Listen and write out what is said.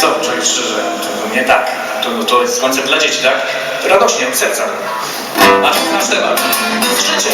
co, człowiek szczerze, to, to nie tak. To, no to jest koncert dla dzieci, tak? Radośnie, od serca. A to nasz. Szczęście.